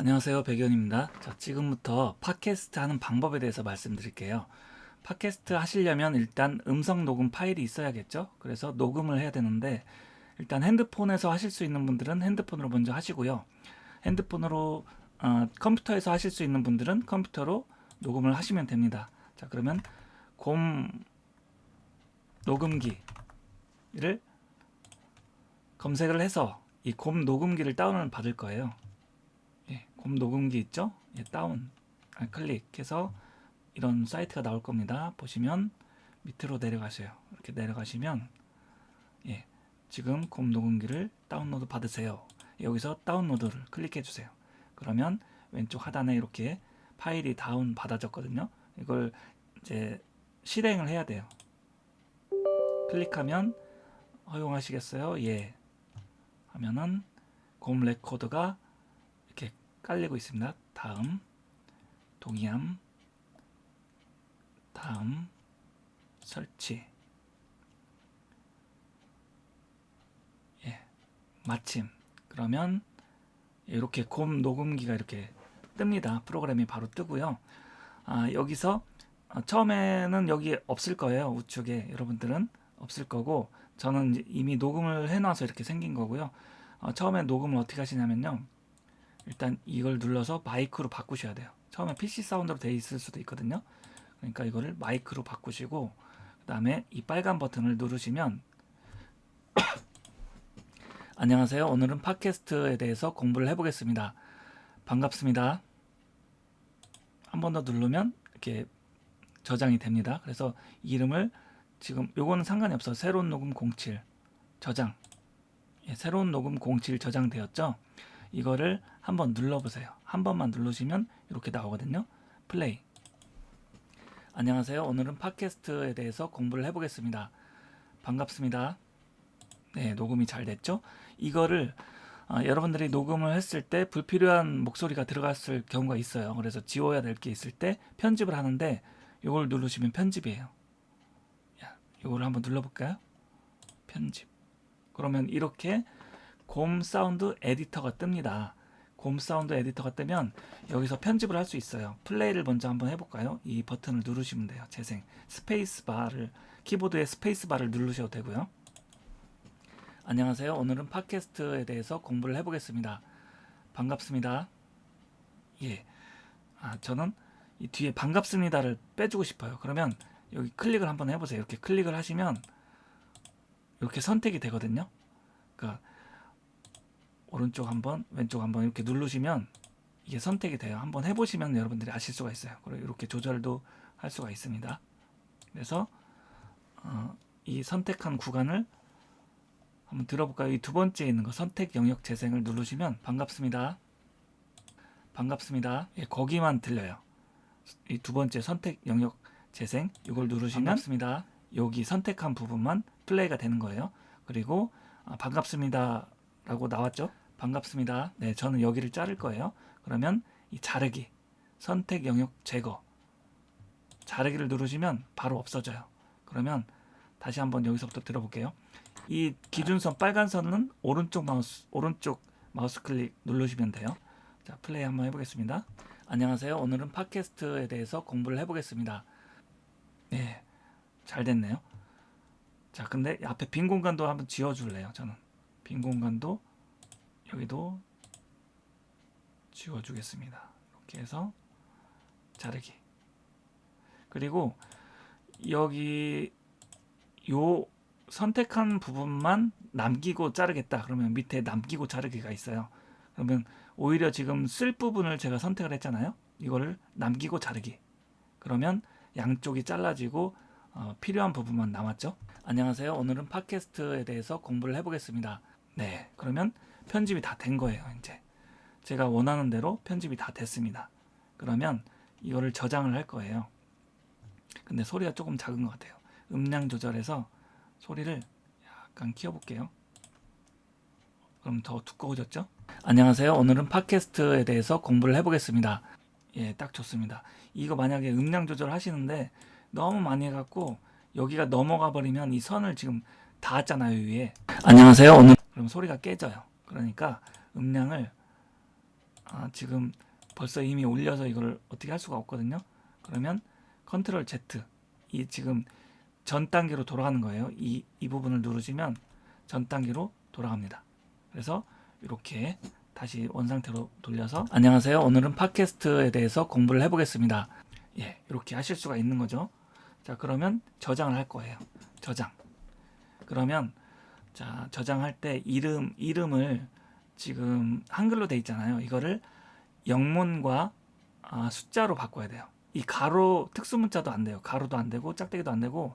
안녕하세요. 백연입니다. 자, 지금부터 팟캐스트 하는 방법에 대해서 말씀드릴게요. 팟캐스트 하시려면 일단 음성 녹음 파일이 있어야겠죠? 그래서 녹음을 해야 되는데 일단 핸드폰에서 하실 수 있는 분들은 핸드폰으로 먼저 하시고요. 핸드폰으로 어, 컴퓨터에서 하실 수 있는 분들은 컴퓨터로 녹음을 하시면 됩니다. 자, 그러면 곰 녹음기를 검색을 해서 이 곰 녹음기를 다운을 받을 거예요. 예, 곰 녹음기 있죠? 예, 다운 아, 클릭해서 이런 사이트가 나올 겁니다. 보시면 밑으로 내려가세요. 이렇게 내려가시면 예, 지금 곰 녹음기를 다운로드 받으세요. 여기서 다운로드를 클릭해 주세요. 그러면 왼쪽 하단에 이렇게 파일이 다운 받아졌거든요. 이걸 이제 실행을 해야 돼요. 클릭하면 허용하시겠어요? 예. 하면은 곰 이렇게 깔리고 있습니다. 다음 동의함 다음 설치 예 마침 그러면 이렇게 곰 녹음기가 이렇게 뜹니다. 프로그램이 바로 뜨고요. 아, 여기서 아, 처음에는 여기 없을 거예요. 우측에 여러분들은 없을 거고 저는 이미 녹음을 해놔서 이렇게 생긴 거고요. 어, 처음에 녹음을 어떻게 하시냐면요. 일단 이걸 눌러서 마이크로 바꾸셔야 돼요. 처음에 PC 사운드로 돼 있을 수도 있거든요. 그러니까 이거를 마이크로 바꾸시고 그다음에 이 빨간 버튼을 누르시면 안녕하세요. 오늘은 팟캐스트에 대해서 공부를 해보겠습니다. 반갑습니다. 한 번 더 누르면 이렇게 저장이 됩니다. 그래서 이름을 지금 요거는 상관이 없어. 새로운 녹음 07 저장. 예, 새로운 녹음 07 저장되었죠. 이거를 한번 눌러보세요. 한 번만 누르시면 이렇게 나오거든요. 플레이. 안녕하세요. 오늘은 팟캐스트에 대해서 공부를 해보겠습니다. 반갑습니다. 네, 녹음이 잘 됐죠? 이거를 아, 여러분들이 녹음을 했을 때 불필요한 목소리가 들어갔을 경우가 있어요. 그래서 지워야 될 게 있을 때 편집을 하는데 이걸 누르시면 편집이에요. 야, 이걸 한번 눌러볼까요? 편집. 그러면 이렇게 곰 사운드 에디터가 뜹니다. 곰 사운드 에디터가 뜨면 여기서 편집을 할 수 있어요. 플레이를 먼저 한번 해볼까요? 이 버튼을 누르시면 돼요. 재생 스페이스 바를 키보드에 스페이스 바를 누르셔도 되고요. 안녕하세요. 오늘은 팟캐스트에 대해서 공부를 해보겠습니다. 반갑습니다. 예. 아, 저는 이 뒤에 반갑습니다를 빼주고 싶어요. 그러면 여기 클릭을 한번 해보세요. 이렇게 클릭을 하시면 이렇게 선택이 되거든요. 그러니까 오른쪽 한번, 왼쪽 한번 이렇게 누르시면 이게 선택이 돼요. 한번 해보시면 여러분들이 아실 수가 있어요. 그리고 이렇게 조절도 할 수가 있습니다. 그래서 어, 이 선택한 구간을 한번 들어볼까요? 이 두 번째 있는 거 선택 영역 재생을 누르시면 반갑습니다. 반갑습니다. 예, 거기만 들려요. 이 두 번째 선택 영역 재생 이걸 누르시면 반갑습니다. 여기 선택한 부분만 플레이가 되는 거예요. 그리고 아, 반갑습니다라고 나왔죠? 반갑습니다. 네, 저는 여기를 자를 거예요. 그러면 이 자르기 선택 영역 제거 자르기를 누르시면 바로 없어져요. 그러면 다시 한번 여기서부터 들어볼게요. 이 기준선 빨간 선은 오른쪽 마우스 오른쪽 마우스 클릭 누르시면 돼요. 자, 플레이 한번 해보겠습니다. 안녕하세요. 오늘은 팟캐스트에 대해서 공부를 해보겠습니다. 네, 잘 됐네요. 자, 근데 앞에 빈 공간도 한번 지워줄래요. 저는 빈 공간도 여기도 지워주겠습니다. 이렇게 해서 자르기. 그리고 여기 요 선택한 부분만 남기고 자르겠다. 그러면 밑에 남기고 자르기가 있어요. 그러면 오히려 지금 쓸 부분을 제가 선택을 했잖아요. 이거를 남기고 자르기. 그러면 양쪽이 잘라지고 어, 필요한 부분만 남았죠. 안녕하세요. 오늘은 팟캐스트에 대해서 공부를 해보겠습니다. 네, 그러면 편집이 다 된 거예요. 이제 제가 원하는 대로 편집이 다 됐습니다. 그러면 이거를 저장을 할 거예요. 근데 소리가 조금 작은 것 같아요. 음량 조절해서 소리를 약간 키워볼게요. 그럼 더 두꺼워졌죠? 안녕하세요. 오늘은 팟캐스트에 대해서 공부를 해보겠습니다. 예, 딱 좋습니다. 이거 만약에 음량 조절 하시는데 너무 많이 해갖고 여기가 넘어가 버리면 이 선을 지금 닿았잖아요 위에. 안녕하세요. 오늘 그럼 소리가 깨져요. 그러니까 음량을 아, 지금 벌써 이미 올려서 이걸 어떻게 할 수가 없거든요. 그러면 컨트롤 Z 이 지금 전 단계로 돌아가는 거예요. 이, 이 부분을 누르시면 전 단계로 돌아갑니다. 그래서 이렇게 다시 원상태로 돌려서 안녕하세요. 오늘은 팟캐스트에 대해서 공부를 해보겠습니다. 예, 이렇게 하실 수가 있는 거죠. 자, 그러면 저장을 할 거예요. 저장. 그러면 자, 저장할 때 이름 이름을 지금 한글로 돼 있잖아요. 이거를 영문과 아, 숫자로 바꿔야 돼요. 이 가로 특수 문자도 안 돼요. 가로도 안 되고 짝대기도 안 되고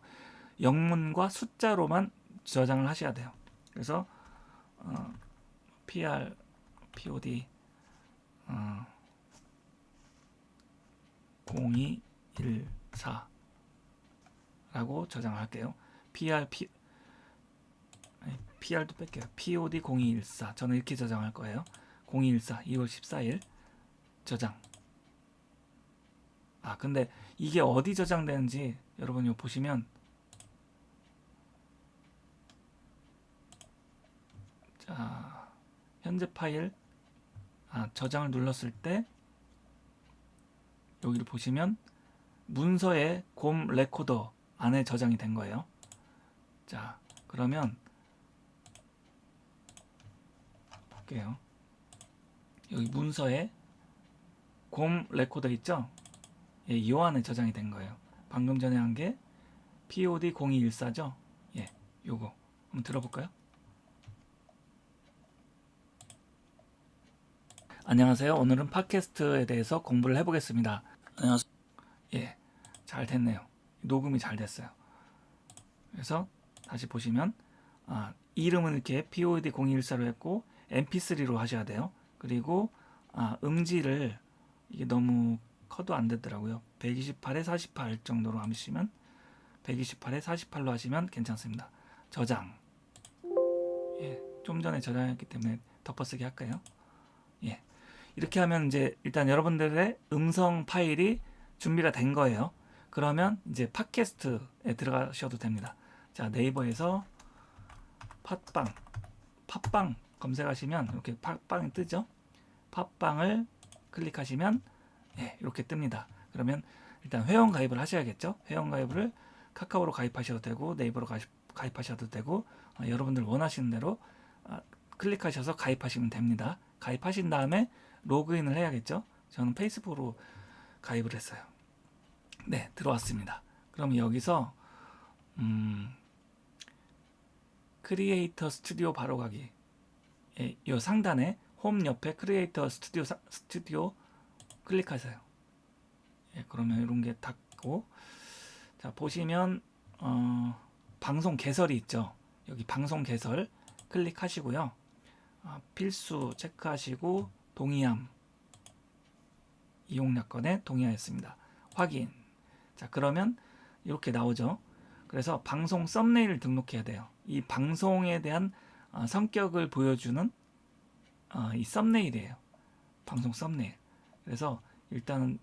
영문과 숫자로만 저장을 하셔야 돼요. 그래서 어, PR, POD 어, 0214라고 저장할게요. PR, PR도 뺄게요. POD 0214 저는 이렇게 저장할 거예요. 0214 2월 14일 저장. 아 근데 이게 어디 저장되는지 여러분 이 보시면 자 현재 파일 아 저장을 눌렀을 때 여기를 보시면 문서의 곰 레코더 안에 저장이 된 거예요. 자 그러면 볼게요. 여기 문서에 곰 레코더 있죠? 예, 이 안에 저장이 된 거예요. 방금 전에 한 게 POD 0214죠? 예, 요거 한번 들어볼까요? 안녕하세요. 오늘은 팟캐스트에 대해서 공부를 해보겠습니다. 안녕하세요. 예, 잘 됐네요. 녹음이 잘 됐어요. 그래서 다시 보시면 아, 이름은 이렇게 POD 0214로 했고 MP3로 하셔야 돼요. 그리고 아, 음질을 이게 너무 커도 안 되더라고요. 128에 48 정도로 하시면 128에 48로 하시면 괜찮습니다. 저장. 예, 좀 전에 저장했기 때문에 덮어쓰기 할까요? 예. 이렇게 하면 이제 일단 여러분들의 음성 파일이 준비가 된 거예요. 그러면 이제 팟캐스트에 들어가셔도 됩니다. 자, 네이버에서 팟빵, 팟빵 검색하시면 이렇게 팟빵이 뜨죠? 팟빵을 클릭하시면 예, 이렇게 뜹니다. 그러면 일단 회원 가입을 하셔야겠죠? 회원 가입을 카카오로 가입하셔도 되고 네이버로 가입, 가입 하셔도 되고 어, 여러분들 원하시는 대로 아, 클릭하셔서 가입하시면 됩니다. 가입하신 다음에 로그인을 해야겠죠? 저는 페이스북으로 가입을 했어요. 네, 들어왔습니다. 그럼 여기서 음, 크리에이터 스튜디오 바로 가기. 예, 이 상단에 홈 옆에 크리에이터 스튜디오 사- 스튜디오 클릭하세요. 예, 그러면 이런 게 닫고 자 보시면 어, 방송 개설이 있죠. 여기 방송 개설 클릭하시고요. 아, 필수 체크하시고 동의함 이용 약관에 동의하였습니다. 확인. 자 그러면 이렇게 나오죠. 그래서 방송 썸네일을 등록해야 돼요. 이 방송에 대한 어, 성격을 보여주는 어, 이 썸네일이에요. 방송 썸네일. 그래서 일단은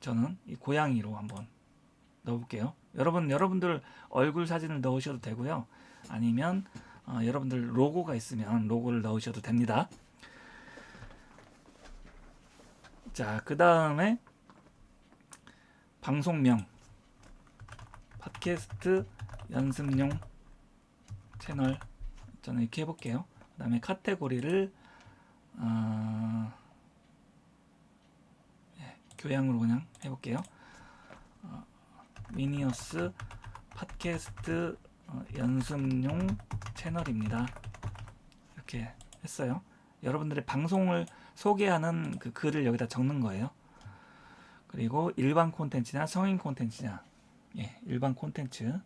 저는 이 고양이로 한번 넣어볼게요. 여러분 여러분들 얼굴 사진을 넣으셔도 되고요. 아니면 어, 여러분들 로고가 있으면 로고를 넣으셔도 됩니다. 자, 그 다음에 방송명 팟캐스트 연습용 채널 저는 이렇게 해볼게요. 그 다음에 카테고리를 어, 예, 교양으로 그냥 해볼게요. 어, 미니어스 팟캐스트 어, 연습용 채널입니다. 이렇게 했어요. 여러분들의 방송을 소개하는 그 글을 여기다 적는 거예요. 그리고 일반 콘텐츠냐 성인 콘텐츠냐 예, 일반 콘텐츠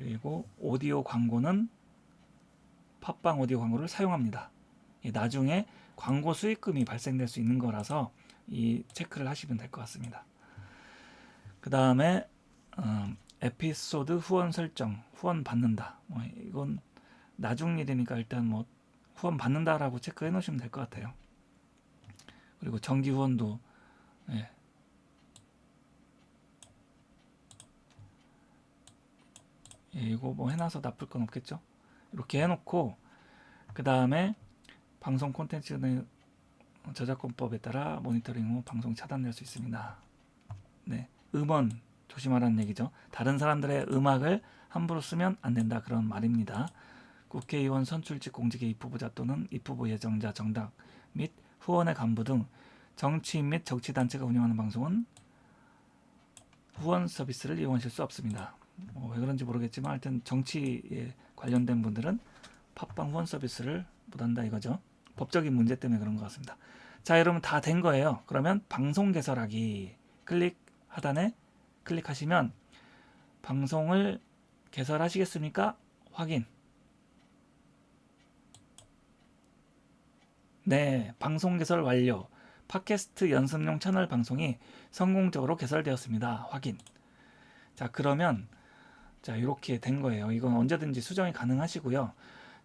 그리고 오디오 광고는 팟빵 오디오 광고를 사용합니다. 예, 나중에 광고 수익금이 발생될 수 있는 거라서 이 체크를 하시면 될 것 같습니다. 그 다음에 음, 에피소드 후원 설정 후원 받는다. 뭐 이건 나중 일이니까 일단 뭐 후원 받는다라고 체크해 놓으시면 될 것 같아요. 그리고 정기 후원도 예. 이거 뭐 해놔서 나쁠 건 없겠죠. 이렇게 해놓고 그 다음에 방송 콘텐츠는 저작권법에 따라 모니터링 후 방송 차단될 수 있습니다. 네, 음원 조심하라는 얘기죠. 다른 사람들의 음악을 함부로 쓰면 안 된다 그런 말입니다. 국회의원 선출직 공직의 입후보자 또는 입후보 예정자 정당 및 후원의 간부 등 정치인 및 정치단체가 운영하는 방송은 후원 서비스를 이용하실 수 없습니다. 뭐왜 그런지 모르겠지만 하여튼 정치에 관련된 분들은 팟빵 후원 서비스를 못한다 이거죠. 법적인 문제 때문에 그런 것 같습니다. 자 여러분 다 된 거예요. 그러면 방송 개설하기 클릭 하단에 클릭하시면 방송을 개설하시겠습니까? 확인. 네, 방송 개설 완료. 팟캐스트 연습용 채널 방송이 성공적으로 개설되었습니다. 확인. 자, 그러면 자, 이렇게 된 거예요. 이건 언제든지 수정이 가능하시고요.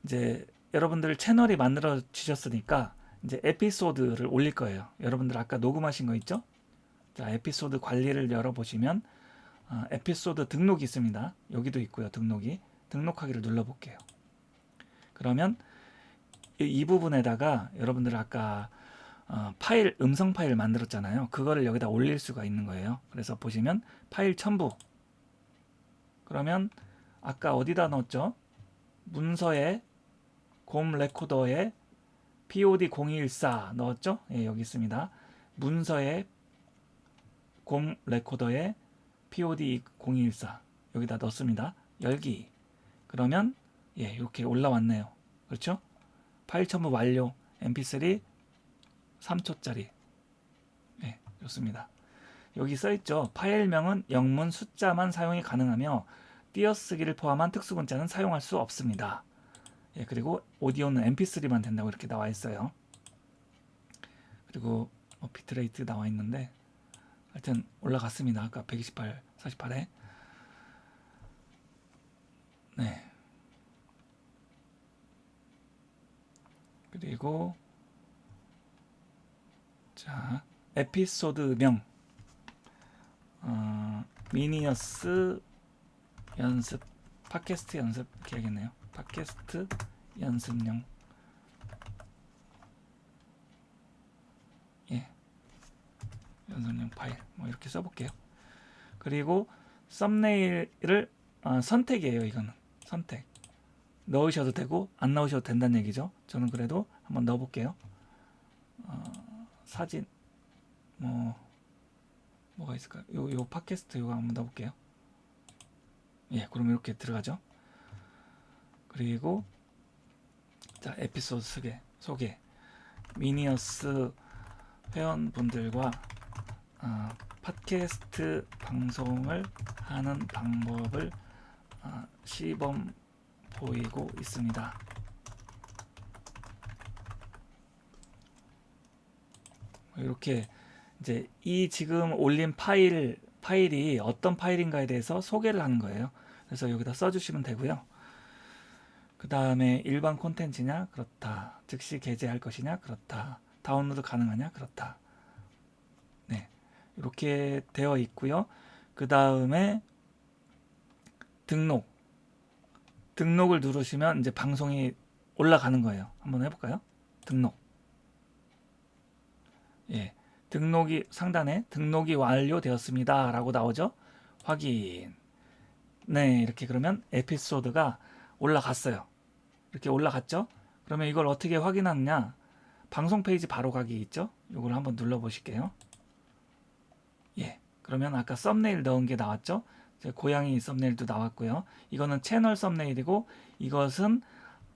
이제 여러분들 채널이 만들어지셨으니까 이제 에피소드를 올릴 거예요. 여러분들 아까 녹음하신 거 있죠? 자, 에피소드 관리를 열어보시면 어, 에피소드 등록이 있습니다. 여기도 있고요. 등록이. 등록하기를 눌러볼게요. 그러면 이, 이 부분에다가 여러분들 아까 어, 파일 음성 파일 만들었잖아요. 그거를 여기다 올릴 수가 있는 거예요. 그래서 보시면 파일 첨부. 그러면 아까 어디다 넣었죠? 문서에 곰 레코더에 POD 0214 넣었죠? 예, 여기 있습니다. 문서에 곰 레코더에 POD 0214 여기다 넣습니다. 열기. 그러면 예, 이렇게 올라왔네요. 그렇죠? 파일 첨부 완료. mp3 3초짜리. 예, 좋습니다. 여기 써 있죠. 파일명은 영문 숫자만 사용이 가능하며 띄어쓰기를 포함한 특수 문자는 사용할 수 없습니다. 예, 그리고 오디오는 mp3만 된다고 이렇게 나와 있어요. 그리고 뭐 비트레이트 나와 있는데 하여튼 올라갔습니다. 아까 128, 48에. 네. 그리고 자 에피소드명 어, 미니어스 연습 팟캐스트 연습 하겠네요. 팟캐스트 연습용 예 연습용 파일 뭐 이렇게 써볼게요. 그리고 썸네일을 아, 선택이에요. 이거는 선택 넣으셔도 되고 안 넣으셔도 된다는 얘기죠. 저는 그래도 한번 넣어볼게요. 어, 사진 뭐 뭐가 있을까요? 요, 요 팟캐스트 요거 한번 넣어볼게요. 예, 그럼 이렇게 들어가죠. 그리고 자 에피소드 소개 소개 미니어스 회원분들과 어, 팟캐스트 방송을 하는 방법을 어, 시범 보이고 있습니다. 이렇게 이제 이 지금 올린 파일 파일이 어떤 파일인가에 대해서 소개를 하는 거예요. 그래서 여기다 써주시면 되고요. 그 다음에 일반 콘텐츠냐 그렇다. 즉시 게재할 것이냐 그렇다. 다운로드 가능하냐 그렇다. 네, 이렇게 되어 있고요. 그 다음에 등록 등록을 누르시면 이제 방송이 올라가는 거예요. 한번 해볼까요? 등록. 예. 등록이 상단에 등록이 완료되었습니다. 라고 나오죠. 확인. 네, 이렇게 그러면 에피소드가 올라갔어요. 이렇게 올라갔죠? 그러면 이걸 어떻게 확인하느냐? 방송 페이지 바로 가기 있죠? 이걸 한번 눌러 보실게요. 예. 그러면 아까 썸네일 넣은 게 나왔죠? 제 고양이 썸네일도 나왔고요. 이거는 채널 썸네일이고 이것은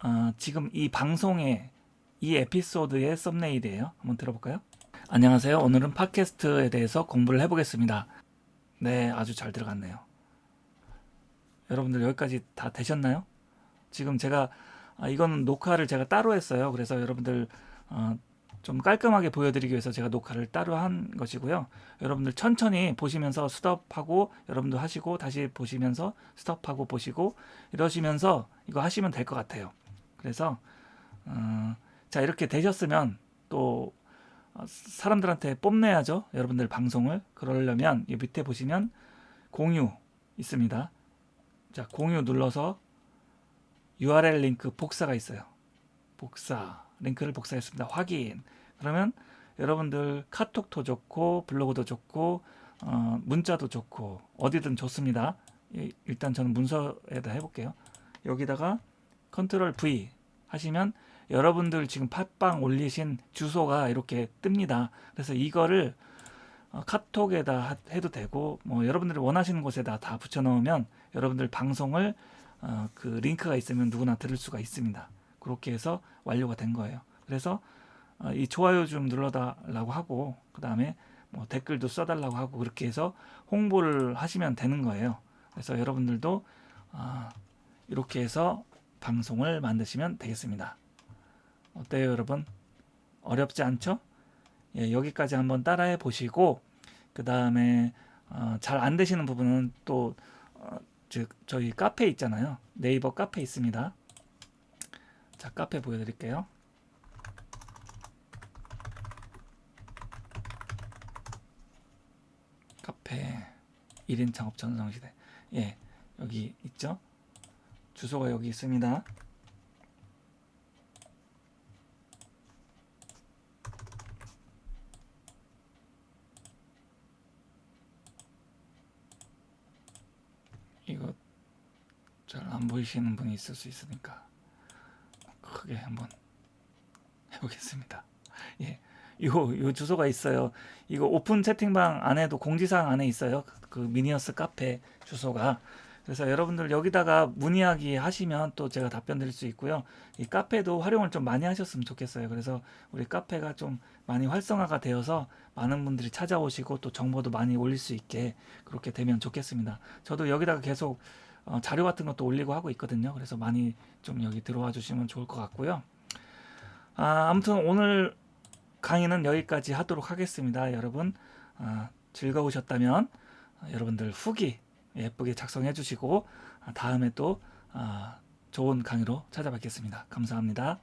어, 지금 이 방송의 이 에피소드의 썸네일이에요. 한번 들어볼까요? 안녕하세요. 오늘은 팟캐스트에 대해서 공부를 해보겠습니다. 네, 아주 잘 들어갔네요. 여러분들 여기까지 다 되셨나요? 지금 제가 아, 이건 녹화를 제가 따로 했어요. 그래서 여러분들 어, 좀 깔끔하게 보여드리기 위해서 제가 녹화를 따로 한 것이고요. 여러분들 천천히 보시면서 스톱하고 여러분도 하시고 다시 보시면서 스톱하고 보시고 이러시면서 이거 하시면 될 것 같아요. 그래서 어, 자 이렇게 되셨으면 또 사람들한테 뽐내야죠. 여러분들 방송을 그러려면 이 밑에 보시면 공유 있습니다. 자 공유 눌러서 URL 링크 복사가 있어요. 복사 링크를 복사했습니다. 확인. 그러면 여러분들 카톡도 좋고 블로그도 좋고 어, 문자도 좋고 어디든 좋습니다. 이- 일단 저는 문서에다 해볼게요. 여기다가 컨트롤 V 하시면 여러분들 지금 팟빵 올리신 주소가 이렇게 뜹니다. 그래서 이거를 어, 카톡에다 하- 해도 되고 뭐 여러분들이 원하시는 곳에다 다 붙여 넣으면 여러분들 방송을 어, 그 링크가 있으면 누구나 들을 수가 있습니다. 그렇게 해서 완료가 된 거예요. 그래서 어, 이 좋아요 좀 눌러달라고 하고 그 다음에 뭐 댓글도 써달라고 하고 그렇게 해서 홍보를 하시면 되는 거예요. 그래서 여러분들도 아, 이렇게 해서 방송을 만드시면 되겠습니다. 어때요, 여러분? 어렵지 않죠? 예, 여기까지 한번 따라해 보시고 그 다음에 어, 잘 안 되시는 부분은 또 어, 즉 저희 카페 있잖아요. 네이버 카페 있습니다. 자, 카페 보여드릴게요. 카페 1인 창업 전성시대. 예, 여기 있죠? 주소가 여기 있습니다. 이거 잘 안 보이시는 분이 있을 수 있으니까 크게 한번 해보겠습니다. 예, 요, 요 주소가 있어요. 이거 오픈 채팅방 안에도 공지사항 안에 있어요. 그 미니어스 카페 주소가. 그래서 여러분들 여기다가 문의하기 하시면 또 제가 답변 드릴 수 있고요. 이 카페도 활용을 좀 많이 하셨으면 좋겠어요. 그래서 우리 카페가 좀 많이 활성화가 되어서 많은 분들이 찾아오시고 또 정보도 많이 올릴 수 있게 그렇게 되면 좋겠습니다. 저도 여기다가 계속 어, 자료 같은 것도 올리고 하고 있거든요. 그래서 많이 좀 여기 들어와 주시면 좋을 것 같고요. 아, 아무튼 오늘 강의는 여기까지 하도록 하겠습니다. 여러분 아, 즐거우셨다면 아, 여러분들 후기 예쁘게 작성해 주시고 아, 다음에 또 아, 좋은 강의로 찾아뵙겠습니다. 감사합니다.